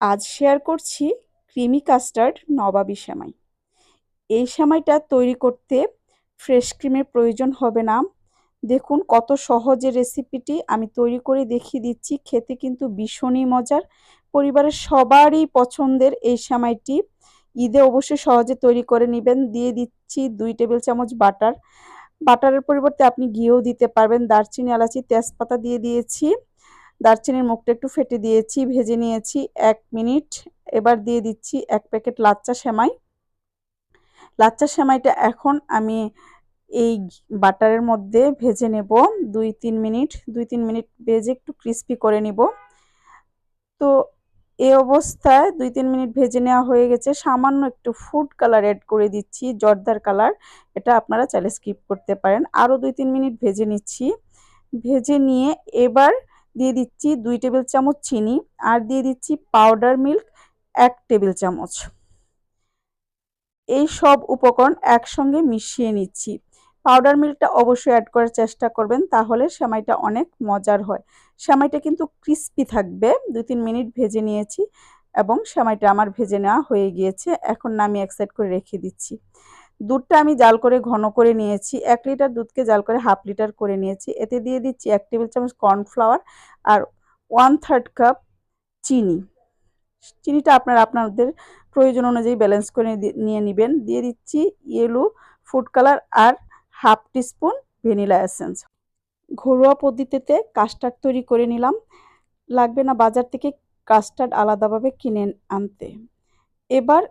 আজ শেয়ার করছি creamy custard নবাবী সেমাই। এই সেমাইটা তৈরি করতে ফ্রেশ ক্রিমের প্রয়োজন হবে না। দেখুন কত সহজে রেসিপিটি আমি তৈরি করে দেখিয়ে দিচ্ছি, খেতে কিন্তু ভীষণই মজার। পরিবারের সবারই পছন্দের এই সেমাইটি। ঈদে অবশ্যই সহজে তৈরি করে নেবেন। দিয়ে দিচ্ছি দুই টেবিল চামচ বাটার বাটারের পরিবর্তে আপনি ঘিও দিতে পারবেন। দারচিনি, এলাচি, তেজপাতা দিয়ে দিয়েছি। দারচিনির মুখটা একটু ফেটে দিয়েছি, ভেজে নিয়েছি এক মিনিট। এবার দিয়ে দিচ্ছি এক প্যাকেট লাচ্চা সেমাই। লাচ্চা সেমাইটা এখন আমি এই বাটারের মধ্যে ভেজে নেব দুই তিন মিনিট। দুই তিন মিনিট ভেজে একটু ক্রিস্পি করে নিব। তো এই অবস্থায় দুই তিন মিনিট ভেজে নেওয়া হয়ে গেছে। সামান্য একটু ফুড কালার অ্যাড করে দিচ্ছি, জর্দার কালার। এটা আপনারা চাইলে স্কিপ করতে পারেন। আরও দুই তিন মিনিট ভেজে নিচ্ছি। ভেজে নিয়ে এবার দিয়ে দিচ্ছি দুই টেবিল চামচ চিনি আর দিয়ে দিচ্ছি পাউডার মিল্ক এক টেবিল চামচ। এই সব উপকরণ একসঙ্গে মিশিয়ে নিচ্ছি। পাউডার মিল্কটা অবশ্যই অ্যাড করার চেষ্টা করবেন, তাহলে সেমাইটা অনেক মজার হয়। সেমাইটা কিন্তু ক্রিস্পি থাকবে, দুই তিন মিনিট ভেজে নিয়েছি এবং সেমাইটা আমার ভেজে নেওয়া হয়ে গিয়েছে। এখন নামি এক সাইড করে রেখে দিচ্ছি। দুধটা আমি জাল করে ঘন করে নিয়েছি। এক লিটার দুধকে জাল করে হাফ লিটার করে নিয়েছি। এতে দিয়ে দিচ্ছি এক টেবিল চামচ কর্নফ্লাওয়ার আর ওয়ান থার্ড কাপ চিনি। চিনিটা আপনারা আপনাদের প্রয়োজন অনুযায়ী ব্যালেন্স করে নিয়ে নেবেন। দিয়ে দিচ্ছি ইয়েলো ফুড কালার আর হাফ টিস্পুন ভ্যানিলা এসেন্স। ঘরোয়া পদ্ধতিতে কাস্টার্ড তৈরি করে নিলাম। লাগবে না বাজার থেকে কাস্টার্ড আলাদাভাবে কিনে আনতে। এবার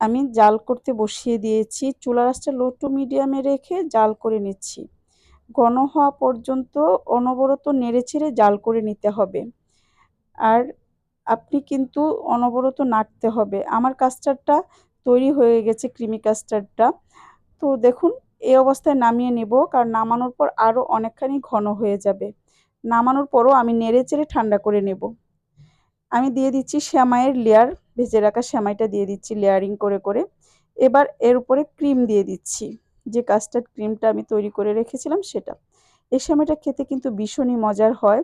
আমি জাল করতে বসিয়ে দিয়েছি। চুলা রাসটা লো টু মিডিয়ামে রেখে জাল করে নিচ্ছি। ঘন হওয়া পর্যন্ত অনবরত নেড়ে ছেড়ে জাল করে নিতে হবে। আর আপনি কিন্তু অনবরত নাড়তে হবে। আমার কাস্টার্ডটা তৈরি হয়ে গেছে, ক্রিমি কাস্টার্ডটা। তো দেখুন, এই অবস্থায় নামিয়ে নেব, কারণ নামানোর পর আরও অনেকখানি ঘন হয়ে যাবে। নামানোর পরও আমি নেড়ে চেড়ে ঠান্ডা করে নেব। আমি দিয়ে দিচ্ছি শ্যামাইয়ের লেয়ার ভেজে রাখা শ্যামাইটা দিয়ে দিচ্ছি লেয়ারিং করে করে। এবার এর উপরে ক্রিম দিয়ে দিচ্ছি। যে কাস্টার্ড ক্রিমটা আমি তৈরি করে রেখেছিলাম সেটা। এই শ্যামাইটা খেতে কিন্তু ভীষণই মজার হয়।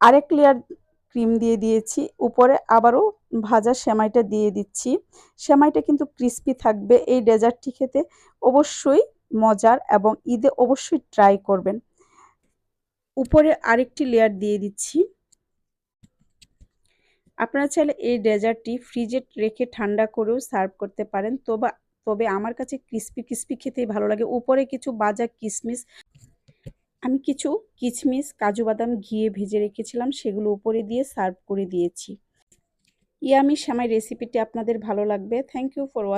আরেক লেয়ার ক্রিম দিয়ে দিয়েছি। উপরে আবারও ভাজা সেমাইটা দিয়ে দিচ্ছি। সেমাইটা কিন্তু ক্রিস্পি থাকবে এই ডেজার্টটি খেতে। অবশ্যই মজার এবং ঈদে অবশ্যই ট্রাই করবেন। উপরে আরেকটি লেয়ার দিয়ে দিচ্ছি। আপনারা চাইলে এই ডেজার্টটি ফ্রিজে রেখে ঠান্ডা করেও সার্ভ করতে পারেন। তবে তবে আমার কাছে ক্রিস্পি ক্রিস্পি খেতেই ভালো লাগে। উপরে কিছু বাজা কিশমিশ আমি কিছু কিচমিচ কাজু বাদাম ঘিয়ে ভেজে রেখেছিলাম, সেগুলো উপরে দিয়ে সার্ভ করে দিয়েছি। ইয়ামি শ্যামাই রেসিপিটি আপনাদের ভালো লাগবে। Thank you for watch